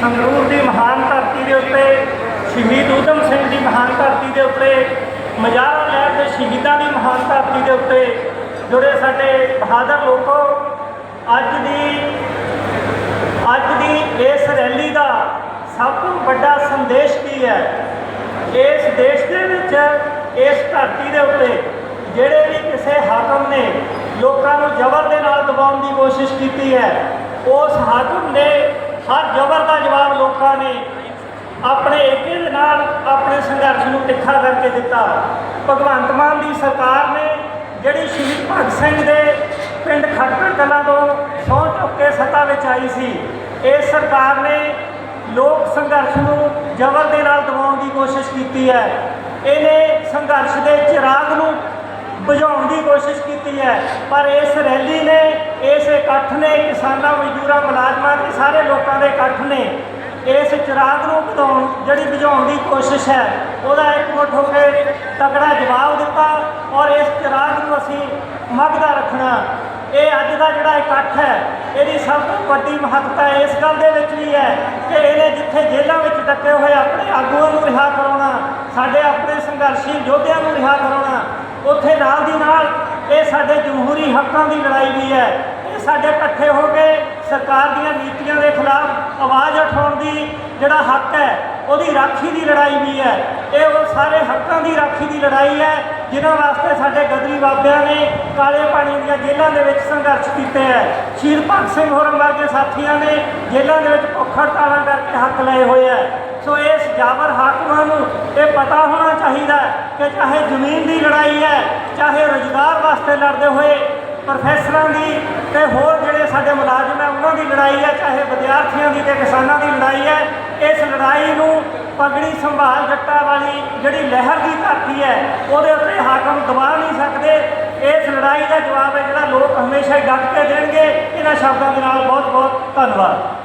ਸੰਗਰੂਰ ਦੀ ਮਹਾਨ ਧਰਤੀ ਦੇ ਉੱਤੇ ਸ਼ਹੀਦ ਊਧਮ ਸਿੰਘ ਦੀ ਮਹਾਨ ਧਰਤੀ ਦੇ ਉੱਤੇ, ਮਜਾਰਾ ਲਹਿਰ ਦੇ ਸ਼ਹੀਦਾਂ ਦੀ ਮਹਾਨ ਧਰਤੀ ਦੇ ਉੱਤੇ ਜੁੜੇ ਸਾਡੇ ਬਹਾਦਰ ਲੋਕੋ, ਅੱਜ ਦੀ ਅੱਜ ਦੀ ਇਸ ਰੈਲੀ ਦਾ ਸਭ ਤੋਂ ਵੱਡਾ ਸੰਦੇਸ਼ ਕੀ ਹੈ? ਇਸ ਦੇਸ਼ ਦੇ ਵਿੱਚ, ਇਸ ਧਰਤੀ ਦੇ ਉੱਤੇ ਜਿਹੜੇ ਵੀ ਕਿਸੇ ਹਾਕਮ ਨੇ ਲੋਕਾਂ ਨੂੰ ਜ਼ਬਰ ਦੇ ਨਾਲ ਦਬਾਉਣ ਦੀ ਕੋਸ਼ਿਸ਼ ਕੀਤੀ ਹੈ, ਉਸ ਹਾਕਮ ਨੇ ਹਰ ਜ਼ਬਰ ਦਾ ਜਵਾਬ ਲੋਕਾਂ ਨੇ ਆਪਣੇ ਏਕੇ ਦੇ ਨਾਲ ਆਪਣੇ ਸੰਘਰਸ਼ ਨੂੰ ਤਿੱਖਾ ਕਰਕੇ ਦਿੱਤਾ। ਭਗਵੰਤ ਮਾਨ ਦੀ ਸਰਕਾਰ ਨੇ ਜਿਹੜੀ ਸ਼ਹੀਦ ਭਗਤ ਸਿੰਘ ਦੇ ਪਿੰਡ ਖਟਕੜ ਕਲਾਂ ਤੋਂ ਸਹੁੰ ਚੁੱਕ ਕੇ ਸੱਤਾ ਵਿੱਚ ਆਈ ਸੀ ਇਸ ਸਰਕਾਰ ਨੇ ਲੋਕ ਸੰਘਰਸ਼ ਨੂੰ ਜ਼ਬਰ ਦੇ ਨਾਲ ਦਬਾਉਣ ਦੀ ਕੋਸ਼ਿਸ਼ ਕੀਤੀ ਹੈ। ਇਹਨੇ ਸੰਘਰਸ਼ ਦੇ ਚਿਰਾਗ ਨੂੰ ਬੁਝਾਉਣ ਦੀ ਕੋਸ਼ਿਸ਼ ਕੀਤੀ ਹੈ। ਪਰ ਇਸ ਰੈਲੀ ਨੇ, ਇਸ ਇਕੱਠ ਨੇ, ਕਿਸਾਨਾਂ, ਮਜ਼ਦੂਰਾਂ, ਮੁਲਾਜ਼ਮਾਂ ਤੇ ਸਾਰੇ ਲੋਕਾਂ ਦੇ ਇਕੱਠ ਨੇ ਇਸ ਚਿਰਾਗ ਨੂੰ ਵਧਾਉਣ, ਜਿਹੜੀ ਬੁਝਾਉਣ ਦੀ ਕੋਸ਼ਿਸ਼ ਹੈ, ਉਹਦਾ ਇੱਕ ਮੁੱਠ ਹੋ ਕੇ ਤਕੜਾ ਜਵਾਬ ਦਿੱਤਾ ਔਰ ਇਸ ਚਿਰਾਗ ਨੂੰ ਅਸੀਂ ਮੱਗਦਾ ਰੱਖਣਾ। ਇਹ ਅੱਜ ਦਾ ਜਿਹੜਾ ਇਕੱਠ ਹੈ, ਇਹਦੀ ਸਭ ਤੋਂ ਵੱਡੀ ਮਹੱਤਤਾ ਇਸ ਗੱਲ ਦੇ ਵਿੱਚ ਵੀ ਹੈ ਕਿ ਇਹਨੇ ਜਿੱਥੇ ਜੇਲ੍ਹਾਂ ਵਿੱਚ ਡੱਕੇ ਹੋਏ ਆਪਣੇ ਆਗੂਆਂ ਨੂੰ ਰਿਹਾ ਕਰਾਉਣਾ, ਸਾਡੇ ਆਪਣੇ ਸੰਘਰਸ਼ੀ ਯੋਧਿਆਂ ਨੂੰ ਰਿਹਾ ਕਰਾਉਣਾ ਉੱਥੇ ਨਾਲ ਦੀ ਨਾਲ ਇਹ ਸਾਡੇ ਜਮਹੂਰੀ ਹੱਕਾਂ ਦੀ ਲੜਾਈ ਵੀ ਹੈ। ਇਹ ਸਾਡੇ ਇਕੱਠੇ ਹੋ ਕੇ ਸਰਕਾਰ ਦੀਆਂ ਨੀਤੀਆਂ ਦੇ ਖਿਲਾਫ ਆਵਾਜ਼ ਉਠਾਉਣ ਦੀ ਜਿਹੜਾ ਹੱਕ ਹੈ, ਉਹਦੀ ਰਾਖੀ ਦੀ ਲੜਾਈ ਵੀ ਹੈ। ਇਹ ਉਹ ਸਾਰੇ ਹੱਕਾਂ ਦੀ ਰਾਖੀ ਦੀ ਲੜਾਈ ਹੈ, ਜਿਨ੍ਹਾਂ ਵਾਸਤੇ ਸਾਡੇ ਗਦਰੀ ਬਾਬਿਆਂ ਨੇ ਕਾਲੇ ਪਾਣੀ ਦੀਆਂ ਜੇਲ੍ਹਾਂ ਦੇ ਵਿੱਚ ਸੰਘਰਸ਼ ਕੀਤੇ ਹੈ। ਸ਼ਹੀਦ ਭਗਤ ਸਿੰਘ ਹੋਰਾਂ ਵਰਗੇ ਸਾਥੀਆਂ ਨੇ ਜੇਲ੍ਹਾਂ ਦੇ ਵਿੱਚ ਭੁੱਖ ਹੜਤਾਲਾਂ ਕਰਕੇ ਹੱਕ ਲਏ ਹੋਏ ਹੈ। ਸੋ ਇਸ ਜਾਬਰ ਹਾਕਮਾਂ ਨੂੰ ਇਹ ਪਤਾ ਕਿ ਚਾਹੇ ਜ਼ਮੀਨ ਦੀ ਲੜਾਈ ਹੈ, ਚਾਹੇ ਰੁਜ਼ਗਾਰ ਵਾਸਤੇ ਲੜਦੇ ਹੋਏ ਪ੍ਰੋਫੈਸਰਾਂ ਦੀ ਤੇ ਹੋਰ ਜਿਹੜੇ ਸਾਡੇ ਮੁਲਾਜ਼ਮ ਹੈ, ਉਹਨਾਂ ਦੀ ਲੜਾਈ ਹੈ, ਚਾਹੇ ਵਿਦਿਆਰਥੀਆਂ ਦੀ ਤੇ ਕਿਸਾਨਾਂ ਦੀ ਲੜਾਈ ਹੈ, ਇਸ ਲੜਾਈ ਨੂੰ ਪਗੜੀ ਸੰਭਾਲ ਜੱਟਾਂ ਵਾਲੀ ਜਿਹੜੀ ਲਹਿਰ ਦੀ ਧਰਤੀ ਹੈ, ਉਹਦੇ ਉੱਤੇ ਹਾਕਮ ਦਬਾ ਨਹੀਂ ਸਕਦੇ। ਇਸ ਲੜਾਈ ਦਾ ਜਵਾਬ ਹੈ ਜਿਹੜਾ ਲੋਕ ਹਮੇਸ਼ਾ ਹੀ ਡਟ ਕੇ ਦੇਣਗੇ। ਇਹਨਾਂ ਸ਼ਬਦਾਂ ਦੇ ਨਾਲ ਬਹੁਤ ਬਹੁਤ ਧੰਨਵਾਦ।